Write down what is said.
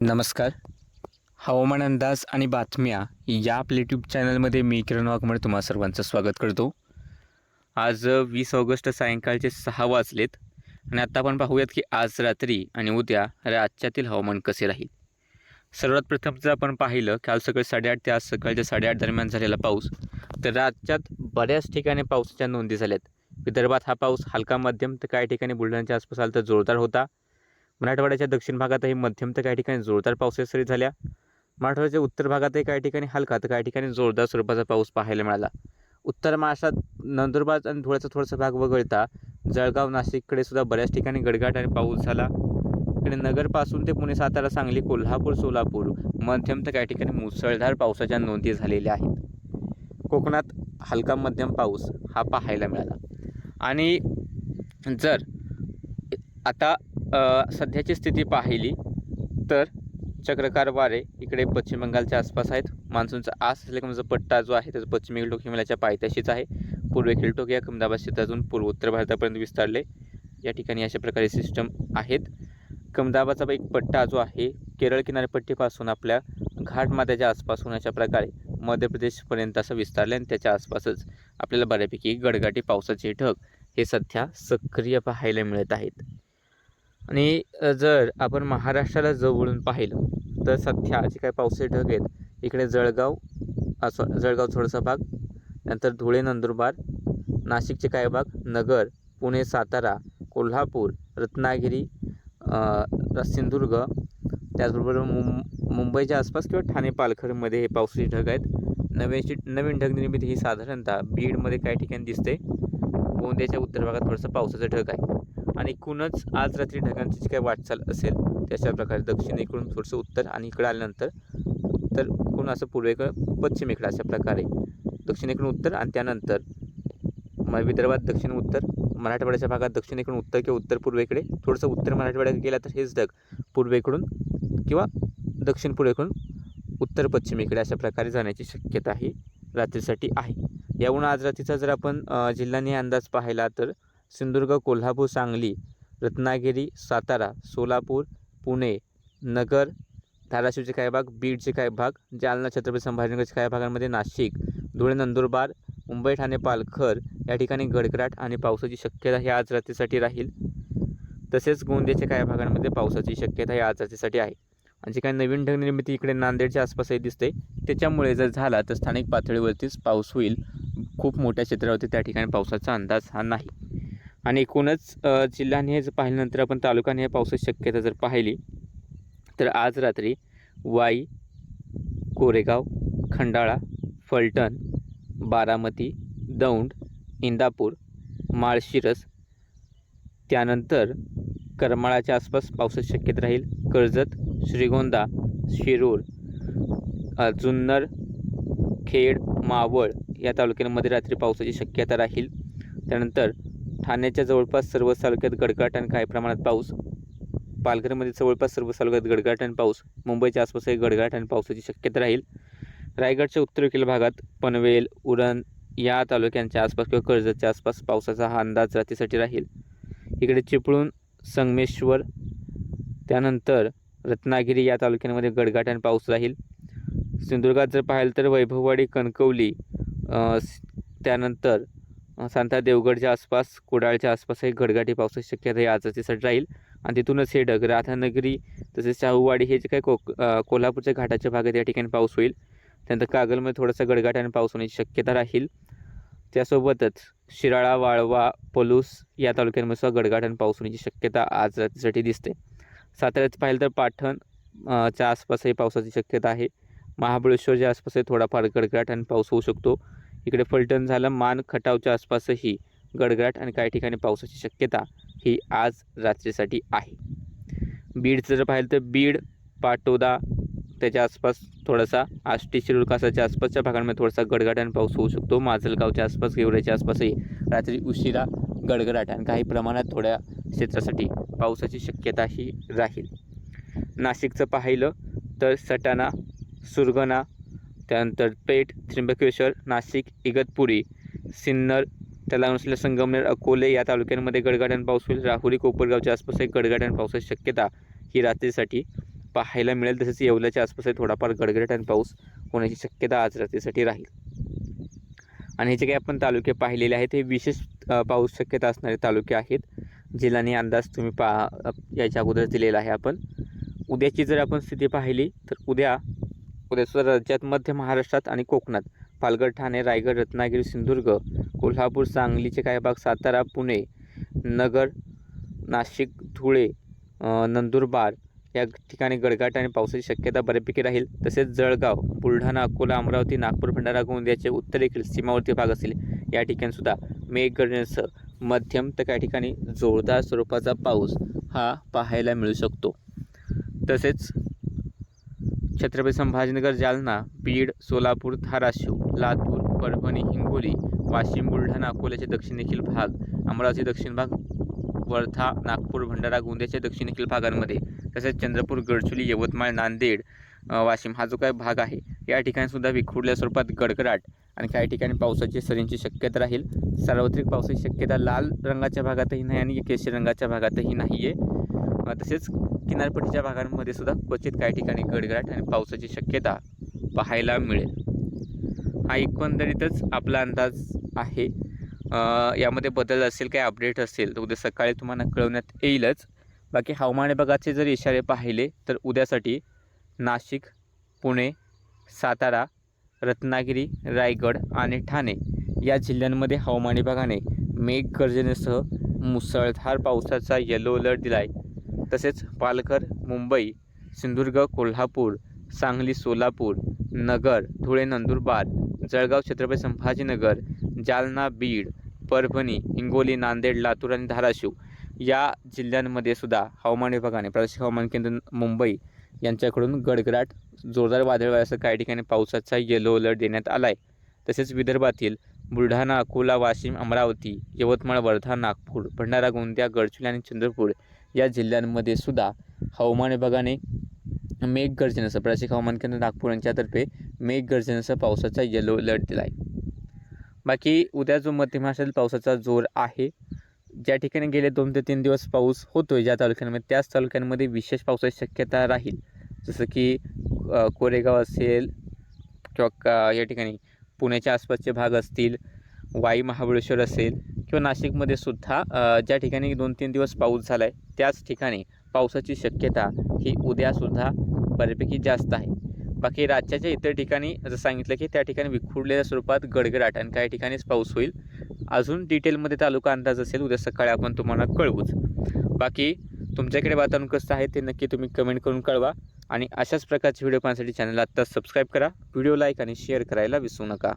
नमस्कार. हवामान अंदाज आणि बातम्या या आपल्या यूट्यूब चॅनलमध्ये मी किरण वाघमळ तुम्हा सर्वांचं स्वागत करतो. आज वीस ऑगस्ट सायंकाळचे सहा वाजलेत आणि आता आपण पाहूयात की आज रात्री आणि उद्या राज्यातील हवामान कसे राहील. सर्वात प्रथम जर आपण पाहिलं काल सकाळी साडेआठ ते आज सकाळच्या साडेआठ दरम्यान झालेला पाऊस तर राज्यात बऱ्याच ठिकाणी पावसाच्या नोंदी झाल्यात. विदर्भात हा पाऊस हलका मध्यम तर काही ठिकाणी बुलढाण्याच्या आसपास आला तर जोरदार होता. मराठवाड्याच्या दक्षिण भागातही मध्यम तर काही ठिकाणी जोरदार पावसाच्या सरी झाल्या. मराठवाड्याच्या उत्तर भागातही काही ठिकाणी हलका तर काही ठिकाणी जोरदार स्वरूपाचा पाऊस पाहायला मिळाला. उत्तर महाराष्ट्रात नंदुरबार आणि धुळ्याचा थोडासा भाग वगळता जळगाव नाशिककडे सुद्धा बऱ्याच ठिकाणी गडगाट आणि पाऊस झाला. इकडे नगरपासून ते पुणे सातारा सांगली कोल्हापूर सोलापूर मध्यम तर काही ठिकाणी मुसळधार पावसाच्या नोंदी झालेल्या आहेत. कोकणात हलका मध्यम पाऊस हा पाहायला मिळाला. आणि जर आता सध्याची स्थिती पाहिली तर चक्रकार वारे इकडे पश्चिम बंगालच्या आसपास आहेत. मान्सूनचा आस असलेला म्हणजे पट्टा जो आहे त्याचा पश्चिम टोक हिमालयाच्या पायथ्याशीच आहे. पूर्वेकडील टोक या अहमदाबाद क्षेत्रातून पूर्व उत्तर भारतापर्यंत विस्तारले. या ठिकाणी अशा प्रकारे सिस्टम आहेत. कमदाबाचा एक पट्टा जो आहे केरळ किनारपट्टीपासून आपल्या घाटमाथ्याच्या आसपासून अशा प्रकारे मध्य प्रदेशपर्यंत असं विस्तारले आणि त्याच्या आसपासच आपल्याला बऱ्यापैकी गडगाटी पावसाचे ढग हे सध्या सक्रिय पाहायला मिळत आहेत. आणि जर आपण महाराष्ट्राला जवळून पाहिलं तर सध्या जे काही पावसाचे ढग आहेत. इकडे जळगाव असं जळगाव थोडासा भाग नंतर धुळे नंदुरबार नाशिकचे काही भाग नगर पुणे सातारा कोल्हापूर रत्नागिरी सिंधुदुर्ग त्याचबरोबर मुं मुंबईच्या आसपास किंवा ठाणे पालघरमध्ये हे पावसाचे ढग आहेत. नव्याची नवीन ढग निर्मिती ही साधारणतः बीडमध्ये काही ठिकाणी दिसते. गोंदियाच्या उत्तर भागात थोडंसं पावसाचं ढग आहे. आणि एकूणच आज रात्री ढगांची जी काही वाटचाल असेल त्याच्या प्रकारे दक्षिणेकडून थोडंसं उत्तर आणि इकडं आल्यानंतर उत्तर कोण असं पूर्वेकडं पश्चिमेकडं अशा प्रकारे. दक्षिणेकडून उत्तर आणि त्यानंतर म विदर्भात दक्षिण उत्तर मराठवाड्याच्या भागात दक्षिणेकडून उत्तर किंवा उत्तर पूर्वेकडे थोडंसं उत्तर मराठवाड्यात गेला तर हेच ढग पूर्वेकडून किंवा दक्षिण पूर्वेकडून उत्तर पश्चिमेकडे अशा प्रकारे जाण्याची शक्यता ही रात्रीसाठी आहे. याहून आज रात्रीचा जर आपण अ, जिल्ह्याने अंदाज पाहिला तर सिंधुदुर्ग कोल्हापूर सांगली रत्नागिरी सातारा सोलापूर पुणे नगर धाराशिवचे काही भाग बीडचे काही भाग जालना छत्रपती संभाजीनगरच्या काही भागांमध्ये नाशिक धुळे नंदुरबार मुंबई ठाणे पालघर या ठिकाणी गडगडाट आणि पावसाची शक्यता ही आज रात्रीसाठी राहील. तसेच गोंदियाच्या काही भागांमध्ये पावसाची शक्यता ही आज रात्रीसाठी आहे. आणि जे काही नवीन ढग निर्मिती इकडे नांदेडच्या आसपासही दिसते त्याच्यामुळे जर झाला तर स्थानिक पातळीवरतीच पाऊस होईल. खूप मोठ्या क्षेत्रावरती त्या ठिकाणी पावसाचा अंदाज हा नाही. आणि एकूणच जिल्हाने जर पाहिल्यानंतर आपण तालुक्याने पावसाची शक्यता जर पाहिली तर आज रात्री वाई कोरेगाव खंडाळा फलटण बारामती दौंड इंदापूर माळशिरस त्यानंतर करमाळाच्या आसपास पावसाची शक्यता राहील. कर्जत श्रीगोंदा शिरूर जुन्नर खेड मावळ या तालुक्यांमध्ये रात्री पावसाची शक्यता राहील. त्यानंतर ठाण्याच्या जवळपास सर्व तालुक्यात गडगाट आणि काही प्रमाणात पाऊस. पालघरमध्ये जवळपास सर्व तालुक्यात गडगाट आणि पाऊस. मुंबईच्या आसपासही गडगाट आणि पावसाची शक्यता राहील. रायगडच्या उत्तरेकडील भागात पनवेल उरण या तालुक्यांच्या आसपास किंवा कर्जतच्या आसपास पावसाचा हा अंदाज रात्रीसाठी राहील. इकडे चिपळूण संगमेश्वर त्यानंतर रत्नागिरी या तालुक्यांमध्ये गडगाट आणि पाऊस राहील. सिंधुदुर्गात जर पाहिलं तर वैभववाडी कणकवली त्यानंतर सांता देवगडच्या आसपास कुडाळच्या आसपासही गडगाटी पावसाची शक्यता ही आजच्यासाठी राहील. आणि तिथूनच हे ढग राधानगरी तसेच शाहूवाडी हे जे काही कोक कोल्हापूरच्या घाटाच्या भागात या ठिकाणी पाऊस होईल. त्यानंतर कागलमध्ये थोडासा गडगाट पाऊस होण्याची शक्यता राहील. त्यासोबतच शिराळा वाळवा पलूस या तालुक्यांमध्ये सुद्धा गडगाट पाऊस होण्याची शक्यता आजसाठी दिसते. साताऱ्यात पाहिलं तर पाठण च्या आसपासही पावसाची शक्यता आहे. महाबळेश्वरच्या आसपासही थोडाफार गडगडाट आणि पाऊस होऊ शकतो. इकडे फलटण झालं मान खटावच्या आसपासही गडगडाट आणि काही ठिकाणी पावसाची शक्यता ही आज रात्रीसाठी आहे. बीडचं जर पाहिलं तर बीड पाटोदा त्याच्या आसपास थोडासा आष्टी शिरुळकासाच्या आसपासच्या भागांमध्ये थोडासा गडगडाट आणि पाऊस होऊ शकतो. माजलगावच्या आसपास गेवड्याच्या आसपासही रात्री उशिरा गडगडाट आणि काही प्रमाणात थोड्या क्षेत्रासाठी पावसाची शक्यता ही राहील. नाशिकचं पाहिलं तर सटाणा सुरगणा त्यानंतर पेठ त्र्यंबकेश्वर नाशिक इगतपुरी सिन्नर त्याला संगमनेर अकोले या तालुक्यांमध्ये गडगाड्यान पाऊस होईल. राहुरी कोपरगावच्या आसपास एक गडगाड्यान पावसाची शक्यता ही रात्रीसाठी पाहायला मिळेल. तसेच येवल्याच्या आसपास थोडाफार गडगडाट पाऊस होण्याची शक्यता आज रात्रीसाठी राहील. आणि हे जे काही आपण तालुके पाहिलेले आहेत हे विशेष पाऊस शक्यता असणारे तालुके आहेत जिल्ह्याने अंदाज तुम्ही पा याच्या अगोदर दिलेला आहे आपण. उद्याची जर आपण स्थिती पाहिली तर उद्या उद्या राज्यात मध्य महाराष्ट्रात आणि कोकणात. पालघर ठाणे रायगड रत्नागिरी सिंधुदुर्ग कोल्हापूर सांगलीचे काही भाग सातारा पुणे नगर नाशिक धुळे नंदुरबार या ठिकाणी गडगाट आणि पावसाची शक्यता बऱ्यापैकी राहील. तसेच जळगाव बुलढाणा अकोला अमरावती नागपूर भंडारा गोंदियाचे उत्तरेकडील सीमावर्ती भाग असतील. या ठिकाणीसुद्धा मेघगर्जनेसह मध्यम तर काही ठिकाणी जोरदार स्वरूपाचा पाऊस हा पाहायला मिळू शकतो. तसेच छत्रपती संभाजीनगर जालना बीड सोलापूर धाराशिव लातूर परभणी हिंगोली वाशिम बुलढाणा अकोल्याचे दक्षिणेखील भाग अमरावती दक्षिण भाग वर्धा नागपूर भंडारा गोंदियाच्या दक्षिणेखील भागांमध्ये तसेच चंद्रपूर गडचुली यवतमाळ नांदेड वाशिम हा जो काही भाग आहे या ठिकाणी सुद्धा विखुरल्या स्वरूपात गडगडाट आणि काही ठिकाणी पावसाची सरींची शक्यता राहील. सार्वत्रिक पावसाची शक्यता लाल रंगाच्या भागातही नाही आणि केशरी रंगाच्या भागातही नाही आहे तसेच किनारपट्टीच्या भागांमध्ये सुद्धा क्वचित काही ठिकाणी गडगडाट आणि पावसाची शक्यता पाहायला मिळेल. हा एकंदरीतच आपला अंदाज आहे. यामध्ये बदल असेल काही अपडेट असेल तर उद्या सकाळी तुम्हाला कळवण्यात येईलच. बाकी हवामान विभागाचे जर इशारे पाहिले तर उद्यासाठी नाशिक पुणे सातारा रत्नागिरी रायगड आणि ठाणे या जिल्ह्यांमध्ये हवामान विभागाने मेघगर्जनेसह मुसळधार पावसाचा येलो अलर्ट दिला आहे तसेच पालघर मुंबई सिंधुदुर्ग कोल्हापूर सांगली सोलापूर नगर धुळे नंदुरबार जळगाव छत्रपती संभाजीनगर जालना बीड परभणी हिंगोली नांदेड लातूर आणि धाराशिव या जिल्ह्यांमध्ये सुद्धा हवामान विभागाने प्रादेशिक हवामान केंद्र मुंबई यांच्याकडून गडगडाट जोरदार वादळवाऱ्यासह काही ठिकाणी पावसाचा येलो अलर्ट देण्यात आला आहे तसेच विदर्भातील बुलढाणा अकोला वाशिम अमरावती यवतमाळ वर्धा नागपूर भंडारा गोंदिया गडचिरोली आणि चंद्रपूर या जिल्ह्यांमध्ये सुद्धा हवामान विभागाने मेघगर्जनेसह प्रादेशिक हवामान केंद्र नागपूर यांच्यातर्फे मेघगर्जनेसह पावसाचा येलो अलर्ट दिला आहे बाकी उद्या जो मध्य महाराष्ट्रातील पावसाचा जोर आहे ज्या ठिकाणी गेले दोन ते तीन दिवस पाऊस होतो आहे ज्या तालुक्यांमध्ये त्याच तालुक्यांमध्ये विशेष पावसाची शक्यता राहील. जसं की कोरेगाव असेल किंवा का या ठिकाणी पुण्याच्या आसपासचे भाग असतील वाई महाबळेश्वर असेल किंवा नाशिकमध्ये सुद्धा ज्या ठिकाणी दोन तीन दिवस पाऊस झाला आहे त्याच ठिकाणी पावसाची शक्यता ही उद्यासुद्धा बऱ्यापैकी जास्त आहे. बाकी राज्याच्या इतर ठिकाणी जसं सांगितलं की त्या ठिकाणी विखुरलेल्या स्वरूपात गडगडाट आणि काही ठिकाणीच पाऊस होईल. अजून डिटेलमध्ये तालुका अंदाज असेल उद्या सकाळी आपण तुम्हाला कळवूच बाकी तुमच्याकडे वातावरण कसं आहे ते नक्की तुम्ही कमेंट करून कळवा. आणि अशाच प्रकारचे व्हिडिओ पाहण्यासाठी चॅनलला आत्ताच सबस्क्राईब करा. व्हिडिओ लाईक आणि शेअर करायला विसरू नका.